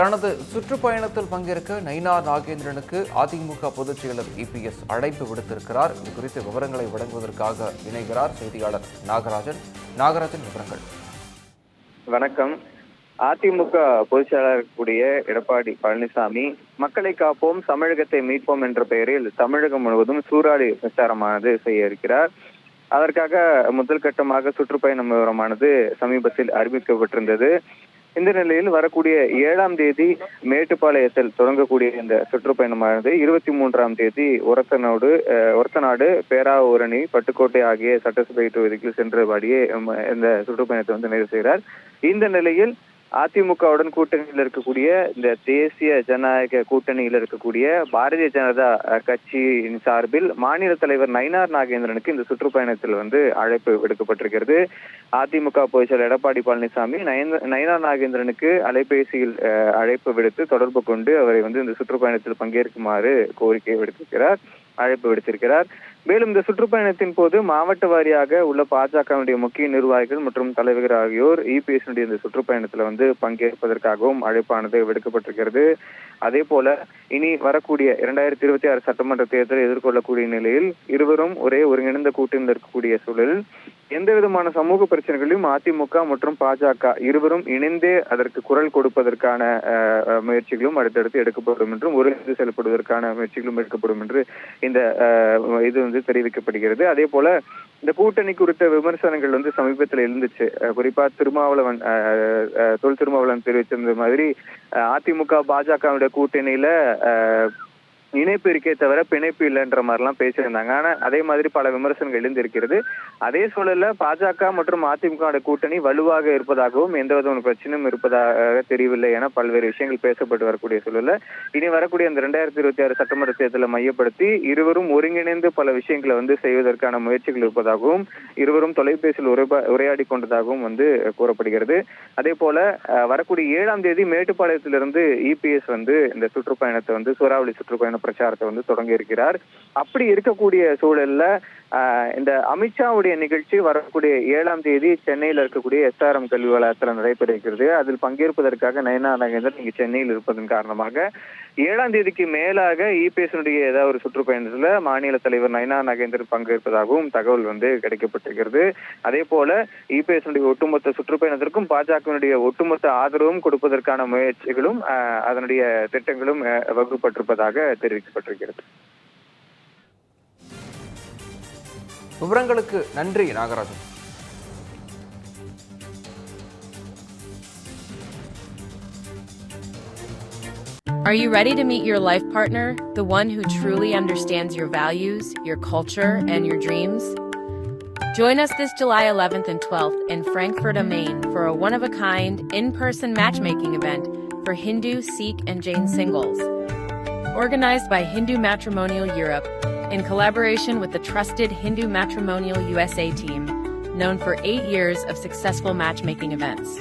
தனது சுற்றுப்பயணத்தில் பங்கேற்க நயினார் நாகேந்திரனுக்கு அதிமுக பொதுச் செயலர் இபிஎஸ் அழைப்பு விடுத்திருக்கிறார். இது குறித்த விவரங்களை வழங்குவதற்காக இணைகிறார் செய்தியாளர் நாகராஜன். நாகராஜன் விவரங்கள். வணக்கம். அதிமுக பொதுச் செயலாளர் கூடிய எடப்பாடி பழனிசாமி மக்களை காப்போம் தமிழகத்தை மீட்போம் என்ற பெயரில் தமிழகம் முழுவதும் சூறாடி பிரச்சாரமானது செய்ய இருக்கிறார். அதற்காக முதல் கட்டமாக சுற்றுப்பயணம் விவரமானது சமீபத்தில் அறிவிக்கப்பட்டிருந்தது. இந்த நிலையில் வரக்கூடிய ஏழாம் தேதி மேட்டுப்பாளையத்தில் தொடங்கக்கூடிய இந்த சுற்றுப்பயணமானது இருபத்தி மூன்றாம் தேதி ஒரத்தனோடு அஹ், ஒரத்தநாடு பேராவூரணி பட்டுக்கோட்டை ஆகிய சட்டசபை தொகுதிக்கு சென்றபடியே உம், இந்த சுற்றுப்பயணத்தை வந்து நிறைவு செய்கிறார். இந்த நிலையில் அதிமுகவுடன் கூட்டணியில் இருக்கக்கூடிய இந்த தேசிய ஜனநாயக கூட்டணியில் இருக்கக்கூடிய பாரதிய ஜனதா கட்சியின் சார்பில் மாநில தலைவர் நயினார் நாகேந்திரனுக்கு இந்த சுற்றுப்பயணத்தில் வந்து அழைப்பு விடுக்கப்பட்டிருக்கிறது. அதிமுக பொதுச் செயலர் எடப்பாடி பழனிசாமி நயன- நயினார் நாகேந்திரனுக்கு அலைபேசியில் அஹ், அழைப்பு விடுத்து தொடர்பு கொண்டு அவரை வந்து இந்த சுற்றுப்பயணத்தில் பங்கேற்குமாறு கோரிக்கை விடுத்திருக்கிறார் அழைப்பு விடுத்திருக்கிறார். மேலும் இந்த சுற்றுப்பயணத்தின் போது மாவட்ட வாரியாக உள்ள பாஜகவினுடைய முக்கிய நிர்வாகிகள் மற்றும் தலைவர்கள் ஆகியோர் இபிஎஸ்னுடைய இந்த சுற்றுப்பயணத்துல வந்து பங்கேற்பதற்காகவும் அழைப்பானது விடுக்கப்பட்டிருக்கிறது. அதே போல இனி வரக்கூடிய இரண்டாயிரத்தி இருபத்தி ஆறு சட்டமன்ற தேர்தலை எதிர்கொள்ளக்கூடிய நிலையில் இருவரும் ஒரே ஒருங்கிணைந்த கூட்டணியில் இருக்கக்கூடிய சூழலில் எந்த விதமான சமூக பிரச்சனைகளையும் அதிமுக மற்றும் பாஜக இருவரும் இணைந்தே அதற்கு குரல் கொடுப்பதற்கான முயற்சிகளும் அடுத்தடுத்து எடுக்கப்படும் என்றும் ஒருங்கிணைந்து செயல்படுவதற்கான முயற்சிகளும் எடுக்கப்படும் என்று இந்த இது வந்து தெரிவிக்கப்படுகிறது. அதே போல இந்த கூட்டணி குறித்த விமர்சனங்கள் வந்து சமீபத்தில் இருந்துச்சு அஹ், குறிப்பா திருமாவளவன் அஹ், தொல் திருமாவளவன் தெரிவிச்சிருந்த மாதிரி அஹ், அதிமுக பாஜகவுடைய கூட்டணியில இணைப்பு இருக்கே தவிர பிணைப்பு இல்லைன்ற மாதிரிலாம் பேசியிருந்தாங்க. ஆனா அதே மாதிரி பல விமர்சனங்கள் எழுந்திருக்கிறது. அதே சூழல்ல பாஜக மற்றும் அதிமுக கூட்டணி வலுவாக இருப்பதாகவும் எந்த விதமான பிரச்சனையும் இருப்பதாக தெரியவில்லை என பல்வேறு விஷயங்கள் பேசப்பட்டு வரக்கூடிய சூழல்ல இனி வரக்கூடிய அந்த ரெண்டாயிரத்தி இருபத்தி ஆறு சட்டமன்ற தேர்தலை மையப்படுத்தி இருவரும் ஒருங்கிணைந்து பல விஷயங்களை வந்து செய்வதற்கான முயற்சிகள் இருப்பதாகவும் இருவரும் தொலைபேசியில் உரை உரையாடி கொண்டதாகவும் வந்து கூறப்படுகிறது. அதே போல வரக்கூடிய ஏழாம் தேதி மேட்டுப்பாளையத்திலிருந்து இபிஎஸ் வந்து இந்த சுற்றுப்பயணத்தை வந்து சூறாவளி சுற்றுப்பயணம் பிரச்சாரத்தை வந்து தொடங்கி இருக்கிறார் அப்படி இருக்கக்கூடிய சூழல்ல இந்த அமித்ஷாவுடைய நிகழ்ச்சி வரக்கூடிய ஏழாம் தேதி சென்னையில் இருக்கக்கூடிய எஸ்ஆர்எம் கல்வி வளாகத்தில் நடைபெற இருக்கிறது அதில் பங்கேற்பதற்காக நயனா நாகேந்திரன் இங்கு சென்னையில் இருப்பதன் காரணமாக ஏழாம் தேதிக்கு மேலாக இபிஎஸ்னுடைய ஏதாவது ஒரு சுற்றுப்பயணத்தில் மாநில தலைவர் நயனா நாகேந்திரன் பங்கேற்பதாகவும் தகவல் வந்து கிடைக்கப்பட்டிருக்கிறது. அதே போல இபிஎஸ்னுடைய ஒட்டுமொத்த சுற்றுப்பயணத்திற்கும் பாஜகவினுடைய ஒட்டுமொத்த ஆதரவும் கொடுப்பதற்கான முயற்சிகளும் அதனுடைய திட்டங்களும் வகுப்பட்டிருப்பதாக தெரிவிக்கப்பட்டிருக்கிறது. விவரங்களுக்கு நன்றி Nagarajan Are you ready to meet your life partner, the one who truly understands your values, your culture, and your dreams? Join us this July 11th and 12th in Frankfurt am Main for a one of a kind, in person matchmaking event for Hindu, Sikh, and Jain singles. Organized by Hindu Matrimonial Europe in collaboration with the trusted Hindu Matrimonial USA team, known for eight years of successful matchmaking events.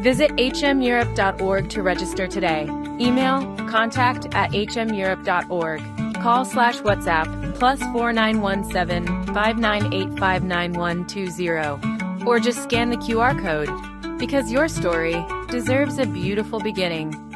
Visit hmeurope.org to register today. Email contact at hmeurope.org. Call slash WhatsApp plus 4917 598 59120. Or just scan the QR code because your story deserves a beautiful beginning.